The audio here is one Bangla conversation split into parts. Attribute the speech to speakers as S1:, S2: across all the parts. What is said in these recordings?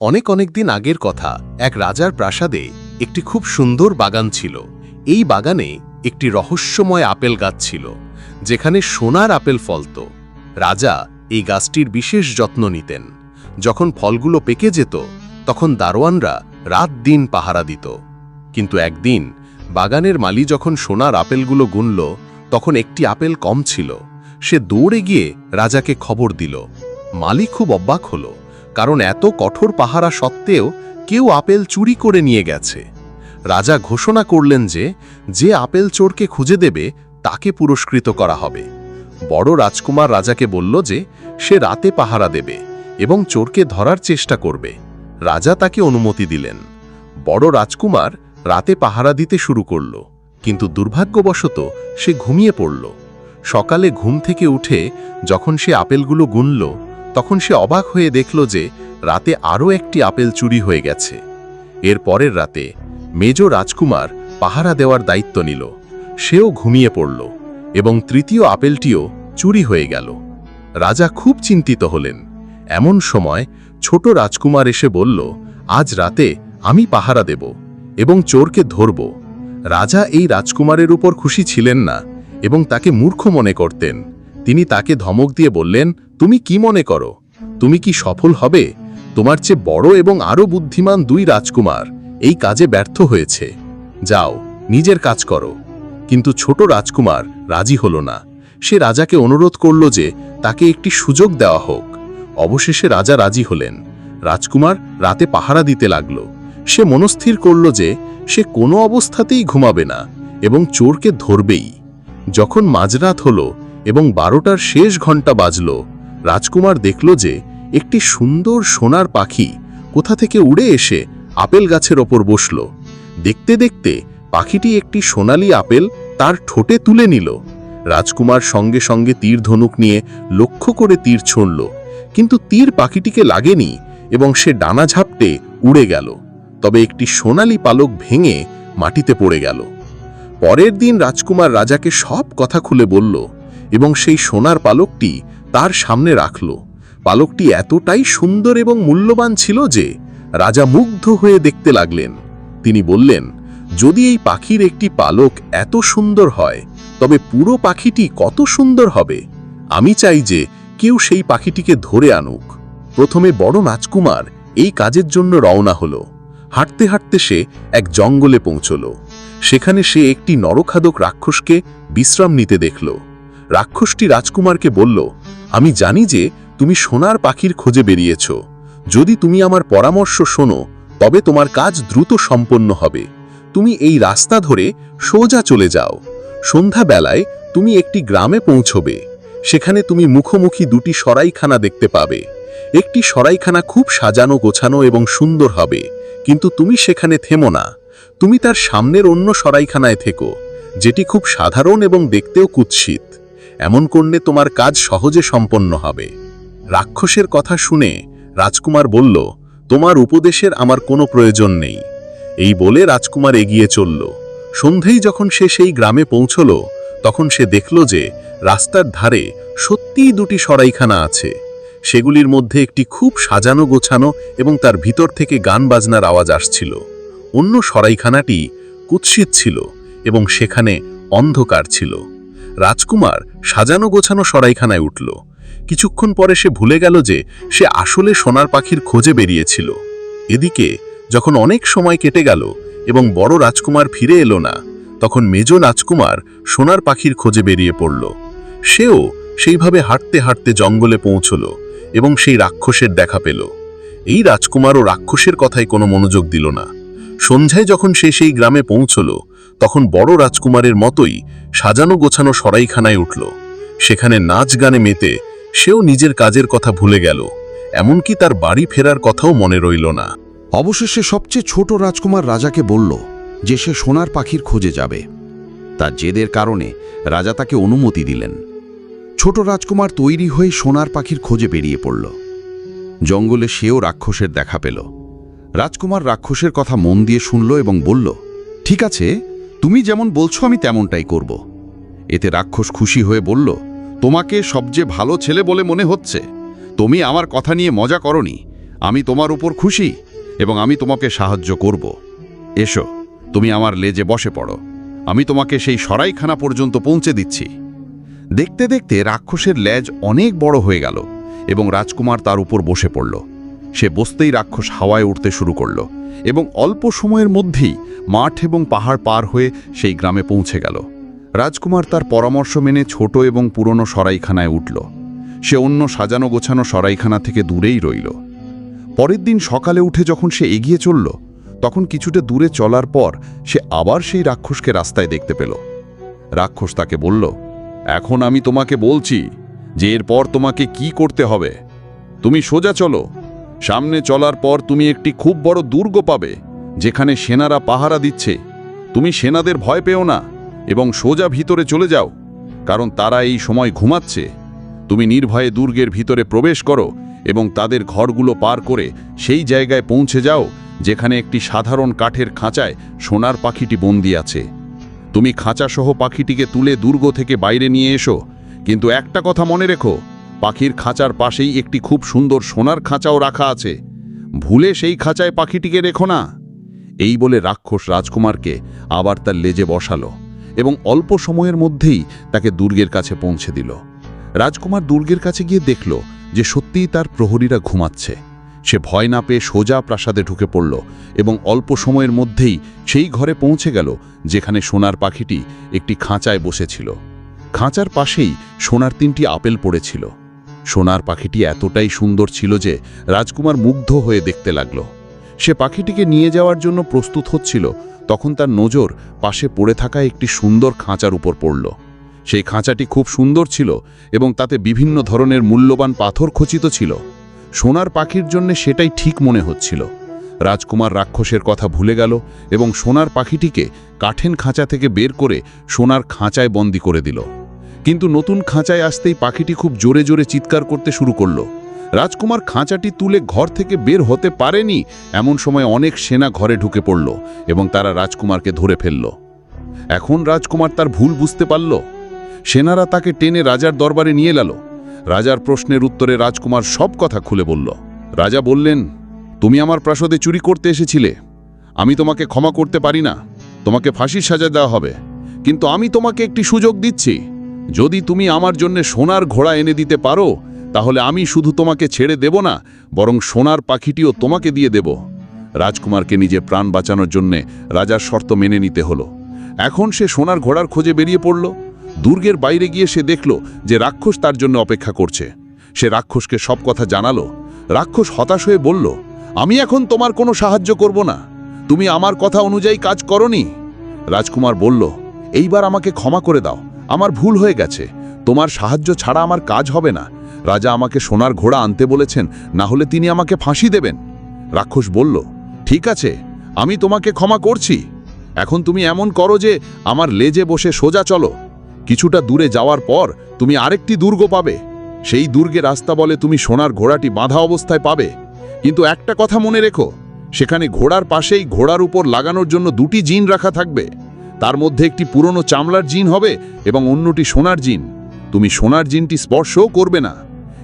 S1: অনেক অনেক দিন আগের কথা, এক রাজার প্রাসাদে একটি খুব সুন্দর বাগান ছিল। এই বাগানে একটি রহস্যময় আপেল গাছ ছিল, যেখানে সোনার আপেল ফলত। রাজা এই গাছটির বিশেষ যত্ন নিতেন। যখন ফলগুলো পেকে যেত, তখন দারোয়ানরা রাত দিন পাহারা দিত। কিন্তু একদিন বাগানের মালি যখন সোনার আপেলগুলো গুনল, তখন একটি আপেল কম ছিল। সে দৌড়ে গিয়ে রাজাকে খবর দিল। মালি খুব অবাক হলো। কারণ এত কঠোর পাহারা সত্ত্বেও কেউ আপেল চুরি করে নিয়ে গেছে। রাজা ঘোষণা করলেন যে যে আপেল চোরকে খুঁজে দেবে, তাকে পুরস্কৃত করা হবে। বড় রাজকুমার রাজাকে বলল যে, সে রাতে পাহারা দেবে এবং চোরকে ধরার চেষ্টা করবে। রাজা তাকে অনুমতি দিলেন। বড় রাজকুমার রাতে পাহারা দিতে শুরু করল, কিন্তু দুর্ভাগ্যবশত সে ঘুমিয়ে পড়ল। সকালে ঘুম থেকে উঠে যখন সে আপেলগুলো গুনল তখন সে অবাক হয়ে দেখল যে রাতে আরও একটি আপেল চুরি হয়ে গেছে। এর পরের রাতে মেজ রাজকুমার পাহারা দেওয়ার দায়িত্ব নিল। সেও ঘুমিয়ে পড়ল এবং তৃতীয় আপেলটিও চুরি হয়ে গেল। রাজা খুব চিন্তিত হলেন। এমন সময় ছোট রাজকুমার এসে বলল, আজ রাতে আমি পাহারা দেব এবং চোরকে ধরব। রাজা এই রাজকুমারের উপর খুশি ছিলেন না এবং তাকে মূর্খ মনে করতেন। তিনি তাকে ধমক দিয়ে বললেন তুমি কি মনে করো? তুমি কি সফল হবে? তোমার চেয়ে বড় এবং আরও বুদ্ধিমান দুই রাজকুমার এই কাজে ব্যর্থ হয়েছে। যাও, নিজের কাজ করো। কিন্তু ছোট রাজকুমার রাজি হল না। সে রাজাকে অনুরোধ করল যে তাকে একটি সুযোগ দেওয়া হোক। অবশেষে রাজা রাজি হলেন। রাজকুমার রাতে পাহারা দিতে লাগল। সে মনস্থির করল যে সে কোনো অবস্থাতেই ঘুমাবে না এবং চোরকে ধরবেই। যখন মাঝরাত হল এবং বারোটার শেষ ঘণ্টা বাজল রাজকুমার দেখল যে একটি সুন্দর সোনার পাখি কোথা থেকে উড়ে এসে আপেল গাছের ওপর বসল। দেখতে দেখতে পাখিটি একটি সোনালি আপেল তার ঠোঁটে তুলে নিল। রাজকুমার সঙ্গে সঙ্গে তীর ধনুক নিয়ে লক্ষ্য করে তীর ছুঁড়ল, কিন্তু তীর পাখিটিকে লাগেনি এবং সে ডানা ঝাপটে উড়ে গেল। তবে একটি সোনালি পালক ভেঙে মাটিতে পড়ে গেল। পরের দিন রাজকুমার রাজাকে সব কথা খুলে বলল এবং সেই সোনার পালকটি তার সামনে রাখল। পালকটি এতটাই সুন্দর এবং মূল্যবান ছিল যে রাজা মুগ্ধ হয়ে দেখতে লাগলেন। তিনি বললেন, যদি এই পাখির একটি পালক এত সুন্দর হয়, তবে পুরো পাখিটি কত সুন্দর হবে। আমি চাই যে কেউ সেই পাখিটিকে ধরে আনুক। প্রথমে বড় রাজকুমার এই কাজের জন্য রওনা হলো। হাঁটতে হাঁটতে সে এক জঙ্গলে পৌঁছল। সেখানে সে একটি নরখাদক রাক্ষসকে বিশ্রাম নিতে দেখল। রাক্ষসটি রাজকুমারকে বলল, আমি জানি যে তুমি সোনার পাখির খোঁজে বেরিয়েছ। যদি তুমি আমার পরামর্শ শোনো, তবে তোমার কাজ দ্রুত সম্পন্ন হবে। তুমি এই রাস্তা ধরে সোজা চলে যাও। সন্ধ্যাবেলায় তুমি একটি গ্রামে পৌঁছবে। সেখানে তুমি মুখোমুখি দুটি সরাইখানা দেখতে পাবে। একটি সরাইখানা খুব সাজানো, গোছানো এবং সুন্দর হবে। কিন্তু তুমি সেখানে থেমো না। তুমি তার সামনের অন্য সরাইখানায় থেকো, যেটি খুব সাধারণ এবং দেখতেও কুৎসিত। এমন করলে তোমার কাজ সহজে সম্পন্ন হবে। রাক্ষসের কথা শুনে রাজকুমার বলল, তোমার উপদেশের আমার কোনো প্রয়োজন নেই। এই বলে রাজকুমার এগিয়ে চলল। সন্ধেই যখন সে সেই গ্রামে পৌঁছল, তখন সে দেখল যে রাস্তার ধারে সত্যিই দুটি সরাইখানা আছে। সেগুলির মধ্যে একটি খুব সাজানো গোছানো এবং তার ভিতর থেকে গান বাজনার আওয়াজ আসছিল। অন্য সরাইখানাটি কুৎসিত ছিল এবং সেখানে অন্ধকার ছিল। রাজকুমার সাজানো গোছানো সরাইখানায় উঠল। কিছুক্ষণ পরে সে ভুলে গেল যে সে আসলে সোনার পাখির খোঁজে বেরিয়েছিল। এদিকে যখন অনেক সময় কেটে গেল এবং বড় রাজকুমার ফিরে এলো না, তখন মেজ রাজকুমার সোনার পাখির খোঁজে বেরিয়ে পড়ল। সেও সেইভাবে হাঁটতে হাঁটতে জঙ্গলে পৌঁছল এবং সেই রাক্ষসের দেখা পেল। এই রাজকুমারও রাক্ষসের কথায় কোনো মনোযোগ দিল না। সন্ধ্যায় যখন সে সেই গ্রামে পৌঁছল তখন বড় রাজকুমারের মতোই সাজানো গোছানো সরাইখানায় উঠল। সেখানে নাচ গানে মেতে সেও নিজের কাজের কথা ভুলে গেল, এমনকি তার বাড়ি ফেরার কথাও মনে রইল না।
S2: অবশেষে সবচেয়ে ছোট রাজকুমার রাজাকে বলল যে সে সোনার পাখির খোঁজে যাবে। তার জেদের কারণে রাজা তাকে অনুমতি দিলেন। ছোট রাজকুমার তৈরি হয়ে সোনার পাখির খোঁজে বেরিয়ে পড়ল। জঙ্গলে সেও রাক্ষসের দেখা পেল। রাজকুমার রাক্ষসের কথা মন দিয়ে শুনল এবং বলল, ঠিক আছে তুমি যেমন বলছো, আমি তেমনটাই করব। এতে রাক্ষস খুশি হয়ে বলল, তোমাকে সবচেয়ে ভালো ছেলে বলে মনে হচ্ছে। তুমি আমার কথা নিয়ে মজা করনি। আমি তোমার উপর খুশি এবং আমি তোমাকে সাহায্য করব। এসো, তুমি আমার লেজে বসে পড়ো। আমি তোমাকে সেই সরাইখানা পর্যন্ত পৌঁছে দিচ্ছি। দেখতে দেখতে রাক্ষসের লেজ অনেক বড় হয়ে গেল এবং রাজকুমার তার উপর বসে পড়ল। সে বসতেই রাক্ষস হাওয়ায় উঠতে শুরু করল এবং অল্প সময়ের মধ্যেই মাঠ এবং পাহাড় পার হয়ে সেই গ্রামে পৌঁছে গেল। রাজকুমার তার পরামর্শ মেনে ছোট এবং পুরনো সরাইখানায় উঠল। সে অন্য সাজানো গোছানো সরাইখানা থেকে দূরেই রইল। পরের দিন সকালে উঠে যখন সে এগিয়ে চলল, তখন কিছুটা দূরে চলার পর সে আবার সেই রাক্ষসকে রাস্তায় দেখতে পেল। রাক্ষস তাকে বলল, এখন আমি তোমাকে বলছি যে এরপর তোমাকে কি করতে হবে? তুমি সোজা চলো। সামনে চলার পর তুমি একটি খুব বড় দুর্গ পাবে, যেখানে সেনারা পাহারা দিচ্ছে। তুমি সেনাদের ভয় পেও না এবং সোজা ভিতরে চলে যাও, কারণ তারা এই সময় ঘুমাচ্ছে। তুমি নির্ভয়ে দুর্গের ভিতরে প্রবেশ করো এবং তাদের ঘরগুলো পার করে সেই জায়গায় পৌঁছে যাও, যেখানে একটি সাধারণ কাঠের খাঁচায় সোনার পাখিটি বন্দি আছে। তুমি খাঁচাসহ পাখিটিকে তুলে দুর্গ থেকে বাইরে নিয়ে এসো, কিন্তু একটা কথা মনে রেখো পাখির খাঁচার পাশেই একটি খুব সুন্দর সোনার খাঁচাও রাখা আছে। ভুলে সেই খাঁচায় পাখিটিকে রেখো না। এই বলে রাক্ষস রাজকুমারকে আবার তার লেজে বসালো এবং অল্প সময়ের মধ্যেই তাকে দুর্গের কাছে পৌঁছে দিল। রাজকুমার দুর্গের কাছে গিয়ে দেখল যে সত্যিই তার প্রহরীরা ঘুমাচ্ছে। সে ভয় না পেয়ে সোজা প্রাসাদে ঢুকে পড়ল এবং অল্প সময়ের মধ্যেই সেই ঘরে পৌঁছে গেল যেখানে সোনার পাখিটি একটি খাঁচায় বসেছিল। খাঁচার পাশেই সোনার তিনটি আপেল পড়েছিল। সোনার পাখিটি এতটাই সুন্দর ছিল যে রাজকুমার মুগ্ধ হয়ে দেখতে লাগল। সে পাখিটিকে নিয়ে যাওয়ার জন্য প্রস্তুত হচ্ছিল, তখন তার নজর পাশে পড়ে থাকা একটি সুন্দর খাঁচার উপর পড়ল। সেই খাঁচাটি খুব সুন্দর ছিল এবং তাতে বিভিন্ন ধরনের মূল্যবান পাথর খচিত ছিল। সোনার পাখির জন্য সেটাই ঠিক মনে হচ্ছিল। রাজকুমার রাক্ষসের কথা ভুলে গেল এবং সোনার পাখিটিকে কাঠেন খাঁচা থেকে বের করে সোনার খাঁচায় বন্দি করে দিল। কিন্তু নতুন খাঁচায় আসতেই পাখিটি খুব জোরে জোরে চিৎকার করতে শুরু করল। রাজকুমার খাঁচাটি তুলে ঘর থেকে বের হতে পারেনি, এমন সময় অনেক সেনা ঘরে ঢুকে পড়ল এবং তারা রাজকুমারকে ধরে ফেলল। এখন রাজকুমার তার ভুল বুঝতে পারল। সেনারা তাকে টেনে রাজার দরবারে নিয়ে এলো রাজার প্রশ্নের উত্তরে রাজকুমার সব কথা খুলে বলল। রাজা বললেন, তুমি আমার প্রাসাদে চুরি করতে এসেছিলে। আমি তোমাকে ক্ষমা করতে পারি না। তোমাকে ফাঁসির সাজা দেওয়া হবে। কিন্তু আমি তোমাকে একটি সুযোগ দিচ্ছি। যদি তুমি আমার জন্য সোনার ঘোড়া এনে দিতে পারো, তাহলে আমি শুধু তোমাকে ছেড়ে দেব না, বরং সোনার পাখিটিও তোমাকে দিয়ে দেব। রাজকুমারকে নিজে প্রাণ বাঁচানোর জন্যে রাজার শর্ত মেনে নিতে হলো। এখন সে সোনার ঘোড়ার খোঁজে বেরিয়ে পড়ল। দুর্গের বাইরে গিয়ে সে দেখল যে রাক্ষস তার জন্য অপেক্ষা করছে। সে রাক্ষসকে সব কথা জানালো। রাক্ষস হতাশ হয়ে বলল, আমি এখন তোমার কোনো সাহায্য করব না। তুমি আমার কথা অনুযায়ী কাজ করনি। রাজকুমার বলল, এইবার আমাকে ক্ষমা করে দাও। আমার ভুল হয়ে গেছে। তোমার সাহায্য ছাড়া আমার কাজ হবে না। রাজা আমাকে সোনার ঘোড়া আনতে বলেছেন, না হলে তিনি আমাকে ফাঁসি দেবেন। রাক্ষস বলল, ঠিক আছে, আমি তোমাকে ক্ষমা করছি। এখন তুমি এমন করো যে আমার লেজে বসে সোজা চলো। কিছুটা দূরে যাওয়ার পর তুমি আরেকটি দুর্গ পাবে। সেই দুর্গে রাস্তা বলে তুমি সোনার ঘোড়াটি বাঁধা অবস্থায় পাবে। কিন্তু একটা কথা মনে রেখো, সেখানে ঘোড়ার পাশেই ঘোড়ার উপর লাগানোর জন্য দুটি জিন রাখা থাকবে। তার মধ্যে একটি পুরনো চামলার জিন হবে এবং অন্যটি সোনার জিন। তুমি সোনার জিনটি স্পর্শও করবে না।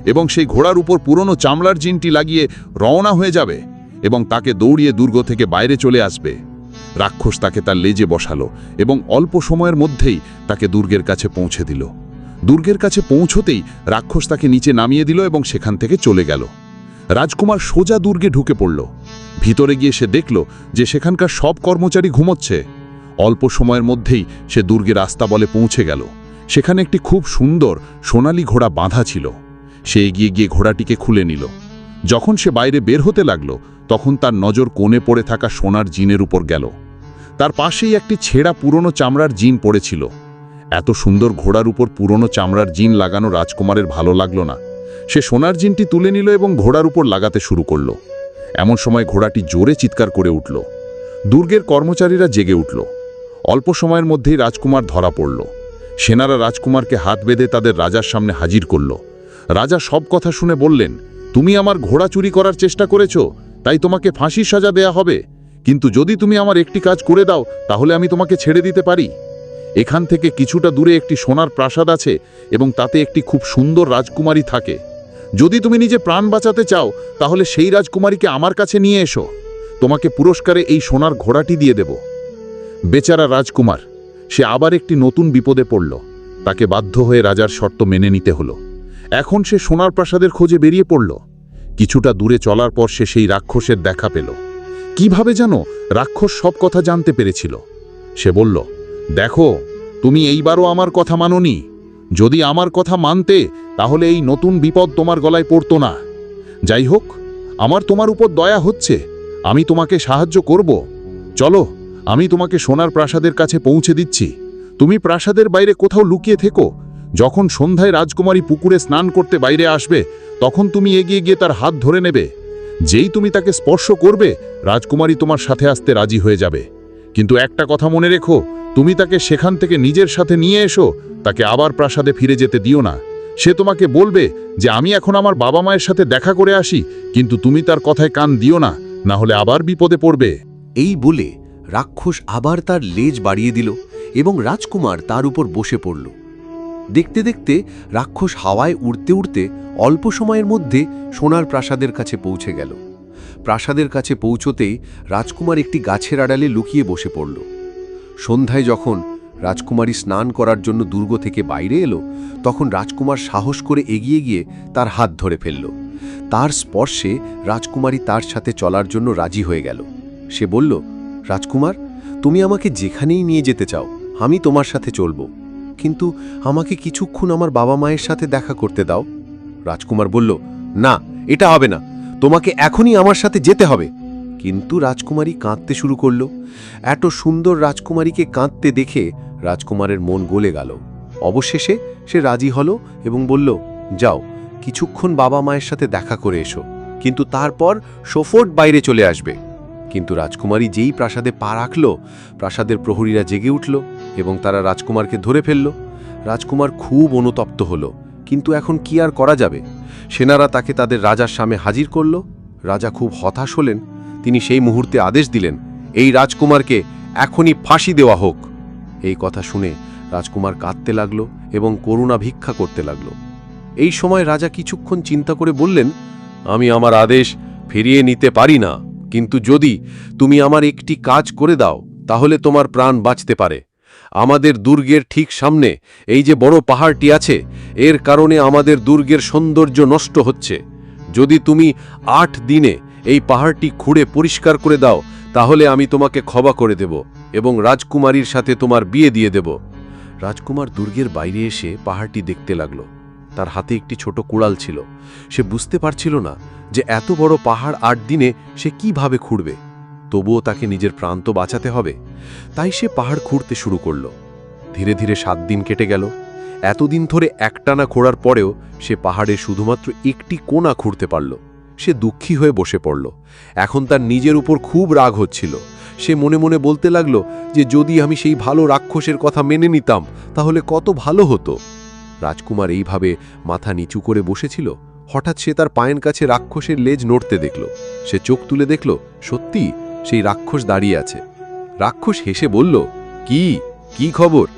S2: এবং সেই ঘোড়ার উপর পুরনো চামলার জিনটি লাগিয়ে রওনা হয়ে যাবে এবং তাকে দৌড়িয়ে দুর্গ থেকে বাইরে চলে আসবে। রাক্ষস তাকে তার লেজে বসালো এবং অল্প সময়ের মধ্যেই তাকে দুর্গের কাছে পৌঁছে দিল। দুর্গের কাছে পৌঁছতেই রাক্ষস তাকে নিচে নামিয়ে দিল এবং সেখান থেকে চলে গেল। রাজকুমার সোজা দুর্গে ঢুকে পড়ল। ভিতরে গিয়ে সে দেখল যে সেখানকার সব কর্মচারী ঘুমোচ্ছে। অল্প সময়ের মধ্যেই সে দুর্গে রাস্তা বলে পৌঁছে গেল। সেখানে একটি খুব সুন্দর সোনালি ঘোড়া বাঁধা ছিল। সে এগিয়ে গিয়ে ঘোড়াটিকে খুলে নিল। যখন সে বাইরে বের হতে লাগল, তখন তার নজর কোণে পড়ে থাকা সোনার জিনের উপর গেল। তার পাশেই একটি ছেঁড়া পুরনো চামড়ার জিন পড়েছিল। এত সুন্দর ঘোড়ার উপর পুরনো চামড়ার জিন লাগানো রাজকুমারের ভালো লাগল না। সে সোনার জিনটি তুলে নিল এবং ঘোড়ার উপর লাগাতে শুরু করল। এমন সময় ঘোড়াটি জোরে চিৎকার করে উঠল। দুর্গের কর্মচারীরা জেগে উঠল। অল্প সময়ের মধ্যেই রাজকুমার ধরা পড়ল। সেনারা রাজকুমারকে হাত বেঁধে তাদের রাজার সামনে হাজির করল। রাজা সব কথা শুনে বললেন, তুমি আমার ঘোড়া চুরি করার চেষ্টা করেছ, তাই তোমাকে ফাঁসির সাজা দেয়া হবে। কিন্তু যদি তুমি আমার একটি কাজ করে দাও, তাহলে আমি তোমাকে ছেড়ে দিতে পারি। এখান থেকে কিছুটা দূরে একটি সোনার প্রাসাদ আছে এবং তাতে একটি খুব সুন্দর রাজকুমারী থাকে। যদি তুমি নিজে প্রাণ বাঁচাতে চাও, তাহলে সেই রাজকুমারীকে আমার কাছে নিয়ে এসো। তোমাকে পুরস্কারে এই সোনার ঘোড়াটি দিয়ে দেব। বেচারা রাজকুমার, সে আবার একটি নতুন বিপদে পড়ল। তাকে বাধ্য হয়ে রাজার শর্ত মেনে নিতে হলো। এখন সে সোনার প্রাসাদের খোঁজে বেরিয়ে পড়ল। কিছুটা দূরে চলার পর সে সেই রাক্ষসের দেখা পেল। কীভাবে যেন রাক্ষস সব কথা জানতে পেরেছিল। সে বলল, দেখো, তুমি এইবারও আমার কথা মানোনি। যদি আমার কথা মানতে, তাহলে এই নতুন বিপদ তোমার গলায় পড়তো না। যাই হোক, আমার তোমার উপর দয়া হচ্ছে। আমি তোমাকে সাহায্য করব। চলো আমি তোমাকে সোনার প্রাসাদের কাছে পৌঁছে দিচ্ছি। তুমি প্রাসাদের বাইরে কোথাও লুকিয়ে থেকো। যখন সন্ধ্যায় রাজকুমারী পুকুরে স্নান করতে বাইরে আসবে, তখন তুমি এগিয়ে গিয়ে তার হাত ধরে নেবে। যেই তুমি তাকে স্পর্শ করবে, রাজকুমারী তোমার সাথে আসতে রাজি হয়ে যাবে। কিন্তু একটা কথা মনে রেখো, তুমি তাকে সেখান থেকে নিজের সাথে নিয়ে এসো, তাকে আবার প্রাসাদে ফিরে যেতে দিও না। সে তোমাকে বলবে যে, আমি এখন আমার বাবা মায়ের সাথে দেখা করে আসি, কিন্তু তুমি তার কথায় কান দিও না না হলে আবার বিপদে পড়বে।
S1: এই বলে রাক্ষস আবার তার লেজ বাড়িয়ে দিল এবং রাজকুমার তার উপর বসে পড়ল। দেখতে দেখতে রাক্ষস হাওয়ায় উড়তে উড়তে অল্প সময়ের মধ্যে সোনার প্রাসাদের কাছে পৌঁছে গেল। প্রাসাদের কাছে পৌঁছতেই রাজকুমার একটি গাছের আড়ালে লুকিয়ে বসে পড়ল। সন্ধ্যায় যখন রাজকুমারী স্নান করার জন্য দুর্গ থেকে বাইরে এলো, তখন রাজকুমার সাহস করে এগিয়ে গিয়ে তার হাত ধরে ফেলল। তার স্পর্শে রাজকুমারী তার সাথে চলার জন্য রাজি হয়ে গেল। সে বলল রাজকুমার, তুমি আমাকে যেখানেই নিয়ে যেতে চাও, আমি তোমার সাথে চলব। কিন্তু আমাকে কিছুক্ষণ আমার বাবা মায়ের সাথে দেখা করতে দাও। রাজকুমার বলল, না, এটা হবে না। তোমাকে এখনই আমার সাথে যেতে হবে। কিন্তু রাজকুমারী কাঁদতে শুরু করল। এত সুন্দর রাজকুমারীকে কাঁদতে দেখে রাজকুমারের মন গলে গেল। অবশেষে সে রাজি হলো এবং বলল, যাও, কিছুক্ষণ বাবা মায়ের সাথে দেখা করে এসো। কিন্তু তারপর সোফোর্ট বাইরে চলে আসবে। কিন্তু রাজকুমারী যেই প্রাসাদে পা রাখল, প্রাসাদের প্রহরীরা জেগে উঠল এবং তারা রাজকুমারকে ধরে ফেলল। রাজকুমার খুব অনুতপ্ত হল, কিন্তু এখন কি আর করা যাবে? সেনারা তাকে তাদের রাজার সামনে হাজির করল। রাজা খুব হতাশ হলেন, তিনি সেই মুহূর্তে আদেশ দিলেন, এই রাজকুমারকে এখনই ফাঁসি দেওয়া হোক। এই কথা শুনে রাজকুমার কাঁদতে লাগল এবং করুণা ভিক্ষা করতে লাগল। এই সময় রাজা কিছুক্ষণ চিন্তা করে বললেন, আমি আমার আদেশ ফিরিয়ে নিতে পারি না। কিন্তু যদি তুমি আমার একটি কাজ করে দাও, তাহলে তোমার প্রাণ বাঁচতে পারে। আমাদের দুর্গের ঠিক সামনে এই যে বড় পাহাড়টি আছে, এর কারণে আমাদের দুর্গের সৌন্দর্য নষ্ট হচ্ছে। যদি তুমি আট দিনে এই পাহাড়টি খুঁড়ে পরিষ্কার করে দাও, তাহলে আমি তোমাকে ক্ষমা করে দেব এবং রাজকুমারীর সাথে তোমার বিয়ে দিয়ে দেব। রাজকুমার দুর্গের বাইরে এসে পাহাড়টি দেখতে লাগল। তার হাতে একটি ছোট কুড়াল ছিল। সে বুঝতে পারছিল না যে এত বড় পাহাড় আট দিনে সে কীভাবে খুঁড়বে। তবুও তাকে নিজের প্রান্ত বাঁচাতে হবে। তাই সে পাহাড় খুঁড়তে শুরু করল। ধীরে ধীরে সাত দিন কেটে গেল। এতদিন ধরে একটানা খোঁড়ার পরেও সে পাহাড়ে শুধুমাত্র একটি কোণা খুঁড়তে পারল। সে দুঃখী হয়ে বসে পড়ল। এখন তার নিজের উপর খুব রাগ হচ্ছিল। সে মনে মনে বলতে লাগল যে যদি আমি সেই ভালো রাক্ষসের কথা মেনে নিতাম, তাহলে কত ভালো হতো। রাজকুমার এইভাবে মাথা নিচু করে বসেছিল। হঠাৎ সে তার পায়ের কাছে রাক্ষসের লেজ নড়তে দেখল। সে চোখ তুলে দেখল, সত্যি, সেই রাক্ষস দাঁড়িয়ে আছে। রাক্ষস হেসে বলল, কি কি খবর?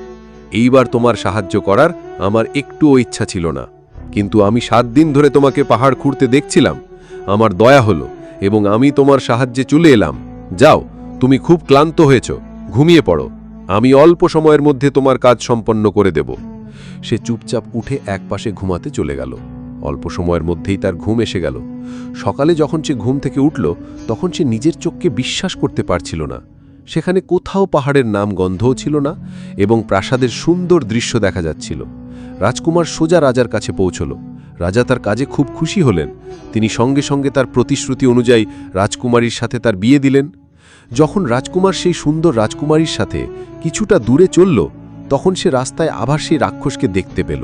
S1: এইবার তোমার সাহায্য করার আমার একটুও ইচ্ছা ছিল না। কিন্তু আমি সাত দিন ধরে তোমাকে পাহাড় খুঁড়তে দেখছিলাম। আমার দয়া হলো এবং আমি তোমার সাহায্যে চলে এলাম। যাও, তুমি খুব ক্লান্ত হয়েছ। ঘুমিয়ে পড়ো। আমি অল্প সময়ের মধ্যে তোমার কাজ সম্পন্ন করে দেব। সে চুপচাপ উঠে একপাশে ঘুমাতে চলে গেল। অল্প সময়ের মধ্যেই তার ঘুম এসে গেল। সকালে যখন সে ঘুম থেকে উঠল, তখন সে নিজের চোখকে বিশ্বাস করতে পারছিল না। সেখানে কোথাও পাহাড়ের নাম গন্ধও ছিল না এবং প্রাসাদের সুন্দর দৃশ্য দেখা যাচ্ছিল। রাজকুমার সোজা রাজার কাছে পৌঁছল। রাজা তার কাজে খুব খুশি হলেন। তিনি সঙ্গে সঙ্গে তার প্রতিশ্রুতি অনুযায়ী রাজকুমারীর সাথে তার বিয়ে দিলেন। যখন রাজকুমার সেই সুন্দর রাজকুমারীর সাথে কিছুটা দূরে চলল তখন সে রাস্তায় আবার সেই রাক্ষসকে দেখতে পেল।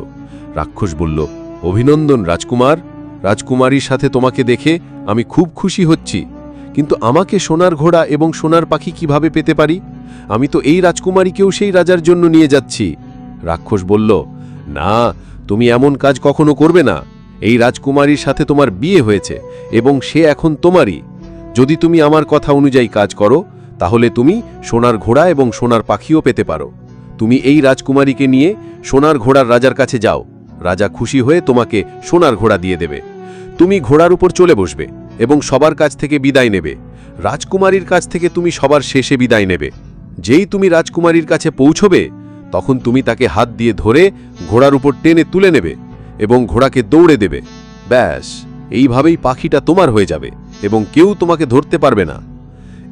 S1: রাক্ষস বলল, অভিনন্দন রাজকুমার। রাজকুমারীর সাথে তোমাকে দেখে আমি খুব খুশি হচ্ছি। কিন্তু আমাকে সোনার ঘোড়া এবং সোনার পাখি কীভাবে পেতে পারি? আমি তো এই রাজকুমারীকেও সেই রাজার জন্য নিয়ে যাচ্ছি। রাক্ষস বলল, না, তুমি এমন কাজ কখনো করবে না। এই রাজকুমারীর সাথে তোমার বিয়ে হয়েছে এবং সে এখন তোমারই। যদি তুমি আমার কথা অনুযায়ী কাজ করো, তাহলে তুমি সোনার ঘোড়া এবং সোনার পাখিও পেতে পারো। তুমি এই রাজকুমারীকে নিয়ে সোনার ঘোড়ার রাজার কাছে যাও। রাজা খুশি হয়ে তোমাকে সোনার ঘোড়া দিয়ে দেবে। তুমি ঘোড়ার উপর চলে বসবে এবং সবার কাছ থেকে বিদায় নেবে। রাজকুমারীর কাছ থেকে তুমি সবার শেষে বিদায় নেবে। যেই তুমি রাজকুমারীর কাছে পৌঁছবে, তখন তুমি তাকে হাত দিয়ে ধরে ঘোড়ার উপর টেনে তুলে নেবে এবং ঘোড়াকে দৌড়ে দেবে। ব্যাস, এইভাবেই পাখিটা তোমার হয়ে যাবে এবং কেউ তোমাকে ধরতে পারবে না।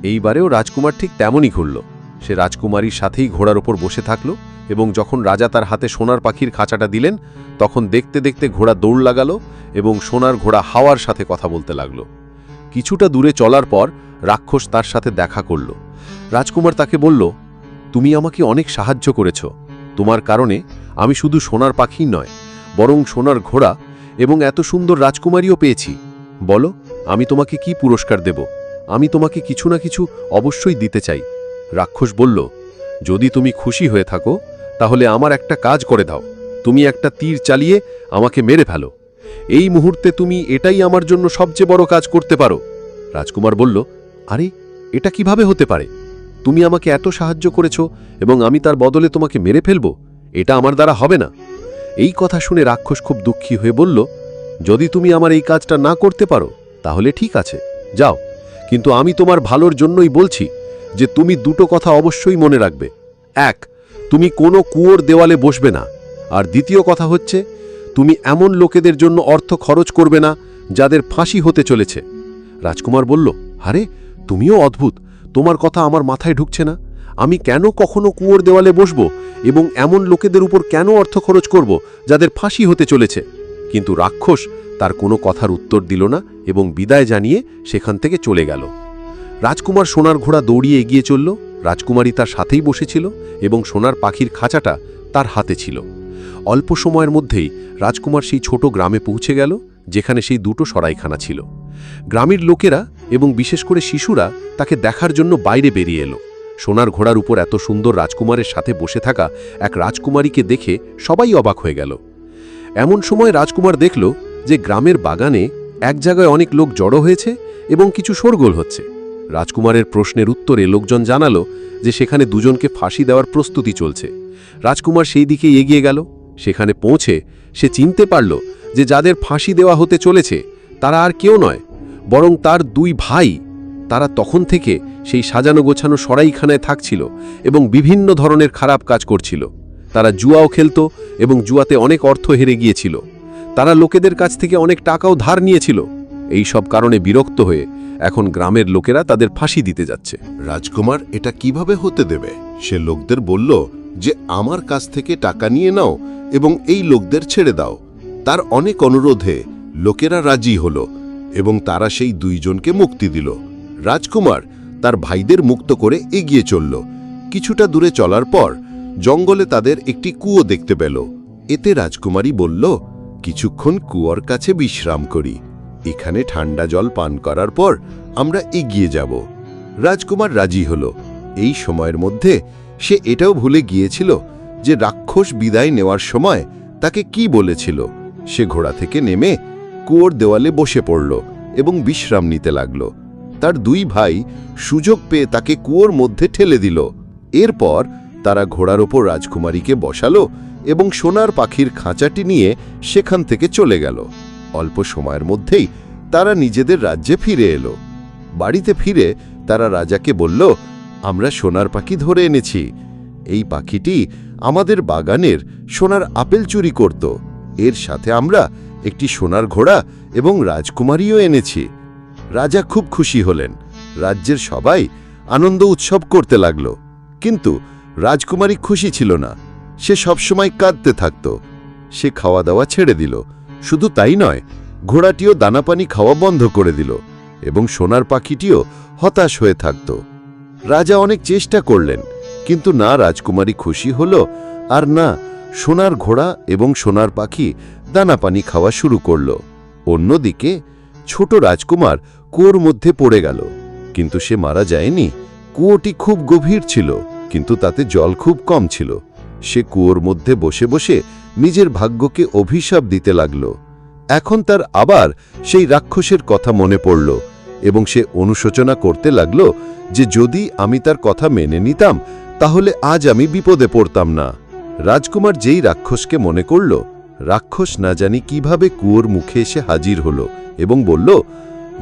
S1: এইবারেও রাজকুমার ঠিক তেমনই ঘুরল। সে রাজকুমারীর সাথেই ঘোড়ার ওপর বসে থাকল এবং যখন রাজা তার হাতে সোনার পাখির খাঁচাটা দিলেন, তখন দেখতে দেখতে ঘোড়া দৌড় লাগালো এবং সোনার ঘোড়া হাওয়ার সাথে কথা বলতে লাগল। কিছুটা দূরে চলার পর রাক্ষস তার সাথে দেখা করল। রাজকুমার তাকে বলল, তুমি আমাকে অনেক সাহায্য করেছ। তোমার কারণে আমি শুধু সোনার পাখি নয়, বরং সোনার ঘোড়া এবং এত সুন্দর রাজকুমারীও পেয়েছি। বলো, আমি তোমাকে কি পুরস্কার দেব? আমি তোমাকে কিছু না কিছু অবশ্যই দিতে চাই। রাক্ষস বলল, যদি তুমি খুশি হয়ে থাকো, তাহলে আমার একটা কাজ করে দাও। তুমি একটা তীর চালিয়ে আমাকে মেরে ফেলো। এই মুহূর্তে তুমি এটাই আমার জন্য সবচেয়ে বড় কাজ করতে পারো। রাজকুমার বলল, আরে, এটা কীভাবে হতে পারে? তুমি আমাকে এত সাহায্য করেছ এবং আমি তার বদলে তোমাকে মেরে ফেলব, এটা আমার দ্বারা হবে না। এই কথা শুনে রাক্ষস খুব দুঃখী হয়ে বলল, যদি তুমি আমার এই কাজটা না করতে পারো, তাহলে ঠিক আছে, যাও। কিন্তু আমি তোমার ভালোর জন্যই বলছি যে তুমি দুটো কথা অবশ্যই মনে রাখবে। এক, তুমি কোনো কুয়োর দেওয়ালে বসবে না। আর দ্বিতীয় কথা হচ্ছে, তুমি এমন লোকেদের জন্য অর্থ খরচ করবে না যাদের ফাঁসি হতে চলেছে। রাজকুমার বলল, আরে, তুমিও অদ্ভুত। তোমার কথা আমার মাথায় ঢুকছে না। আমি কেন কখনো কুয়োর দেওয়ালে বসবো এবং এমন লোকেদের উপর কেন অর্থ খরচ করব যাদের ফাঁসি হতে চলেছে? কিন্তু রাক্ষস তার কোনো কথার উত্তর দিল না এবং বিদায় জানিয়ে সেখান থেকে চলে গেল। রাজকুমার সোনার ঘোড়া দৌড়িয়ে এগিয়ে চলল। রাজকুমারী তার সাথেই বসেছিল এবং সোনার পাখির খাঁচাটা তার হাতে ছিল। অল্প সময়ের মধ্যেই রাজকুমার সেই ছোট গ্রামে পৌঁছে গেল, যেখানে সেই দুটো সরাইখানা ছিল। গ্রামের লোকেরা এবং বিশেষ করে শিশুরা তাকে দেখার জন্য বাইরে বেরিয়ে এলো। সোনার ঘোড়ার উপর এত সুন্দর রাজকুমারের সাথে বসে থাকা এক রাজকুমারীকে দেখে সবাই অবাক হয়ে গেল। এমন সময় রাজকুমার দেখল যে গ্রামের বাগানে এক জায়গায় অনেক লোক জড়ো হয়েছে এবং কিছু শোরগোল হচ্ছে। রাজকুমারের প্রশ্নের উত্তরে লোকজন জানালো যে সেখানে দুজনকে ফাঁসি দেওয়ার প্রস্তুতি চলছে। রাজকুমার সেই দিকে এগিয়ে গেল। সেখানে পৌঁছে সে চিনতে পারল যে যাদের ফাঁসি দেওয়া হতে চলেছে, তারা আর কেউ নয়, বরং তার দুই ভাই। তারা তখন থেকে সেই সাজানো গোছানো সরাইখানায় থাকছিল এবং বিভিন্ন ধরনের খারাপ কাজ করছিল। তারা জুয়াও খেলত এবং জুয়াতে অনেক অর্থ হেরে গিয়েছিল। তারা লোকেদের কাছ থেকে অনেক টাকাও ধার নিয়েছিল। এই সব কারণে বিরক্ত হয়ে এখন গ্রামের লোকেরা তাদের ফাঁসি দিতে যাচ্ছে।
S3: রাজকুমার, এটা কীভাবে হতে দেবে? সে লোকদের বলল যে, আমার কাছ থেকে টাকা নিয়ে নাও এবং এই লোকদের ছেড়ে দাও। তার অনেক অনুরোধে লোকেরা রাজি হল এবং তারা সেই দুইজনকে মুক্তি দিল। রাজকুমার তার ভাইদের মুক্ত করে এগিয়ে চলল। কিছুটা দূরে চলার পর জঙ্গলে তাদের একটি কুয়ো দেখতে পেল। এতে রাজকুমারী বলল, কিছুক্ষণ কুয়োর কাছে বিশ্রাম করি। এখানে ঠান্ডা জল পান করার পর আমরা এগিয়ে যাব। রাজকুমার রাজি হল। এই সময়ের মধ্যে সে এটাও ভুলে গিয়েছিল যে রাক্ষস বিদায় নেওয়ার সময় তাকে কি বলেছিল। সে ঘোড়া থেকে নেমে কুয়োর দেওয়ালে বসে পড়ল এবং বিশ্রাম নিতে লাগল। তার দুই ভাই সুযোগ পেয়ে তাকে কুয়োর মধ্যে ঠেলে দিল। এরপর তারা ঘোড়ার ওপর রাজকুমারীকে বসালো এবং সোনার পাখির খাঁচাটি নিয়ে সেখান থেকে চলে গেল। অল্প সময়ের মধ্যেই তারা নিজেদের রাজ্যে ফিরে এলো। বাড়িতে ফিরে তারা রাজাকে বলল, আমরা সোনার পাখি ধরে এনেছি। এই পাখিটি আমাদের বাগানের সোনার আপেল চুরি করত। এর সাথে আমরা একটি সোনার ঘোড়া এবং রাজকুমারীও এনেছি। রাজা খুব খুশি হলেন। রাজ্যের সবাই আনন্দ উৎসব করতে লাগল। কিন্তু রাজকুমারী খুশি ছিল না। সে সবসময় কাঁদতে থাকত। সে খাওয়া দাওয়া ছেড়ে দিল। শুধু তাই নয়, ঘোড়াটিও দানাপানি খাওয়া বন্ধ করে দিল এবং সোনার পাখিটিও হতাশ হয়ে থাকত। রাজা অনেক চেষ্টা করলেন, কিন্তু না, রাজকুমারী খুশি হল আর না, সোনার ঘোড়া এবং সোনার পাখি দানাপানি খাওয়া শুরু করল। অন্যদিকে, ছোট রাজকুমার কুয়োর মধ্যে পড়ে গেল, কিন্তু সে মারা যায়নি। কুয়োটি খুব গভীর ছিল, কিন্তু তাতে জল খুব কম ছিল। সে কুয়োর মধ্যে বসে বসে নিজের ভাগ্যকে অভিশাপ দিতে লাগল। এখন তার আবার সেই রাক্ষসের কথা মনে পড়ল এবং সে অনুশোচনা করতে লাগল যে যদি আমি তার কথা মেনে নিতাম, তাহলে আজ আমি বিপদে পড়তাম না। রাজকুমার যেই রাক্ষসকে মনে করল, রাক্ষস না জানি কীভাবে কুয়োর মুখে এসে হাজির হল
S1: এবং বলল,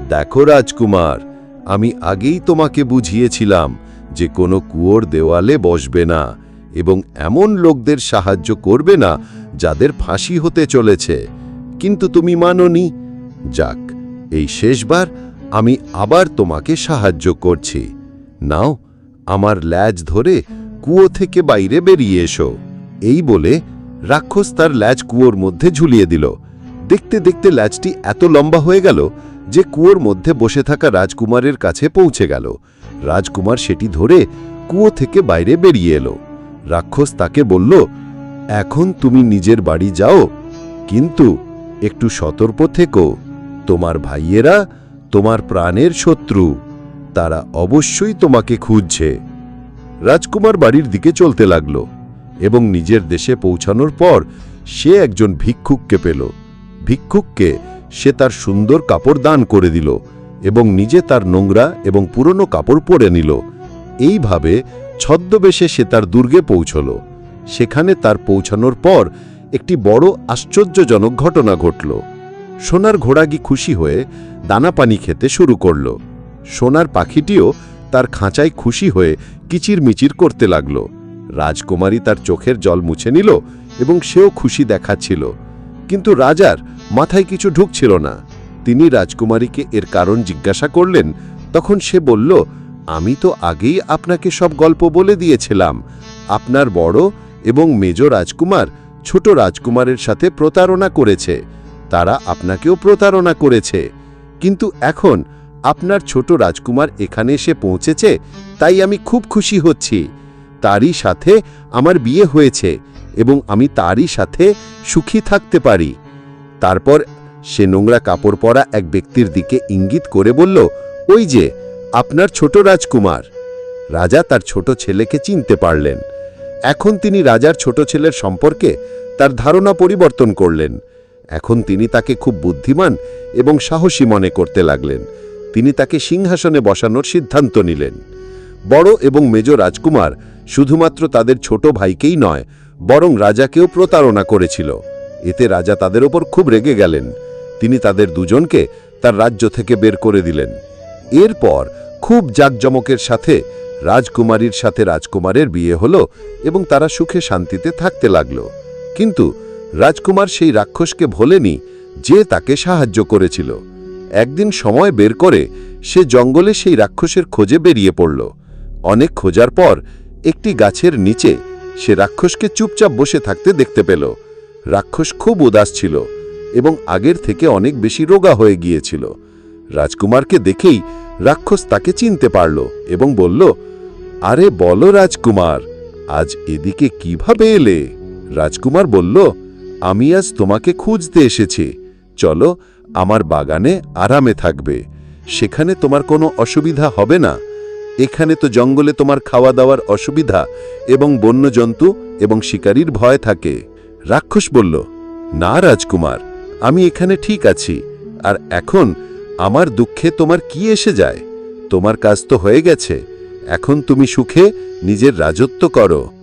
S1: দেখো রাজকুমার, আমি আগেই তোমাকে বুঝিয়েছিলাম যে কোনো কুয়োর দেওয়ালে বসবে না এবং এমন লোকদের সাহায্য করবে না যাদের ফাঁসি হতে চলেছে। কিন্তু তুমি মাননি। যাক, এই শেষবার আমি আবার তোমাকে সাহায্য করছি। নাও, আমার ল্যাজ ধরে কুয়ো থেকে বাইরে বেরিয়ে এসো। এই বলে রাক্ষস তার ল্যাজ কুয়োর মধ্যে ঝুলিয়ে দিল। দেখতে দেখতে ল্যাজটি এত লম্বা হয়ে গেল যে কুয়োর মধ্যে বসে থাকা রাজকুমারের কাছে পৌঁছে গেল। রাজকুমার সেটি ধরে কুয়ো থেকে বাইরে বেরিয়ে এলো। রাক্ষস তাকে বলল এখন তুমি নিজের বাড়ি যাও, কিন্তু একটু সতর্ক থেকো। তোমার ভাইয়েরা তোমার প্রাণের শত্রু, তারা অবশ্যই তোমাকে খুঁজছে। রাজকুমার বাড়ির দিকে চলতে লাগল, এবং নিজের দেশে পৌঁছানোর পর সে একজন ভিক্ষুককে পেল। ভিক্ষুককে সে তার সুন্দর কাপড় দান করে দিল, এবং নিজে তার নোংরা এবং পুরনো কাপড় পরে নিল। এইভাবে ছদ্মবেশে সে তার দুর্গে পৌঁছল। সেখানে তার পৌঁছানোর পর একটি বড় আশ্চর্যজনক ঘটনা ঘটল। সোনার ঘোড়াগি খুশি হয়ে দানা পানি খেতে শুরু করল। সোনার পাখিটিও তার খাঁচায় খুশি হয়ে কিচিরমিচির করতে লাগল। রাজকুমারী তার চোখের জল মুছে নিল এবং সেও খুশি দেখাচ্ছিল। কিন্তু রাজার মাথায় কিছু ঢুকছিল না। তিনি রাজকুমারীকে এর কারণ জিজ্ঞাসা করলেন, তখন সে বলল, আমি তো আগেই আপনাকে সব গল্প বলে দিয়েছিলাম। আপনার বড় এবং মেজ রাজকুমার ছোট রাজকুমারের সাথে প্রতারণা করেছে। তারা আপনাকেও প্রতারণা করেছে। কিন্তু এখন আপনার ছোট রাজকুমার এখানে এসে পৌঁছেছে, তাই আমি খুব খুশি হচ্ছি। তারই সাথে আমার বিয়ে হয়েছে এবং আমি তারই সাথে সুখী থাকতে পারি। তারপর সে নোংরা কাপড় পরা এক ব্যক্তির দিকে ইঙ্গিত করে বলল, ওই যে, আপনার ছোট রাজকুমার। রাজা তার ছোট ছেলেকে চিনতে পারলেন। এখন তিনি রাজার ছোট ছেলের সম্পর্কে তার ধারণা পরিবর্তন করলেন। এখন তিনি তাকে খুব বুদ্ধিমান এবং সাহসী মনে করতে লাগলেন। তিনি তাকে সিংহাসনে বসানোর সিদ্ধান্ত নিলেন। বড় এবং মেজ রাজকুমার শুধুমাত্র তাদের ছোট ভাইকেই নয়, বরং রাজাকেও প্রতারণা করেছিল। এতে রাজা তাদের ওপর খুব রেগে গেলেন। তিনি তাদের দুজনকে তার রাজ্য থেকে বের করে দিলেন। এরপর খুব জাঁকজমকের সাথে রাজকুমারীর সাথে রাজকুমারের বিয়ে হলো এবং তারা সুখে শান্তিতে থাকতে লাগল। কিন্তু রাজকুমার সেই রাক্ষসকে ভোলেনি যে তাকে সাহায্য করেছিল। একদিন সময় বের করে সে জঙ্গলে সেই রাক্ষসের খোঁজে বেরিয়ে পড়ল। অনেক খোঁজার পর একটি গাছের নিচে সে রাক্ষসকে চুপচাপ বসে থাকতে দেখতে পেল। রাক্ষস খুব উদাস ছিল এবং আগের থেকে অনেক বেশি রোগা হয়ে গিয়েছিল। রাজকুমারকে দেখেই রাক্ষস তাকে চিনতে পারল এবং বলল আরে বলো রাজকুমার, আজ এদিকে কীভাবে এলে? রাজকুমার বলল, আমি আজ তোমাকে খুঁজতে এসেছি। চলো, আমার বাগানে আরামে থাকবে। সেখানে তোমার কোনো অসুবিধা হবে না। এখানে তো জঙ্গলে তোমার খাওয়া দাওয়ার অসুবিধা এবং বন্যজন্তু এবং শিকারীর ভয় থাকে। রাক্ষস বলল, না রাজকুমার, আমি এখানে ঠিক আছি। আর এখন আমার দুঃখে তোমার কি এসে যায়? তোমার কাজ তো হয়ে গেছে। এখন তুমি সুখে নিজের রাজত্ব করো।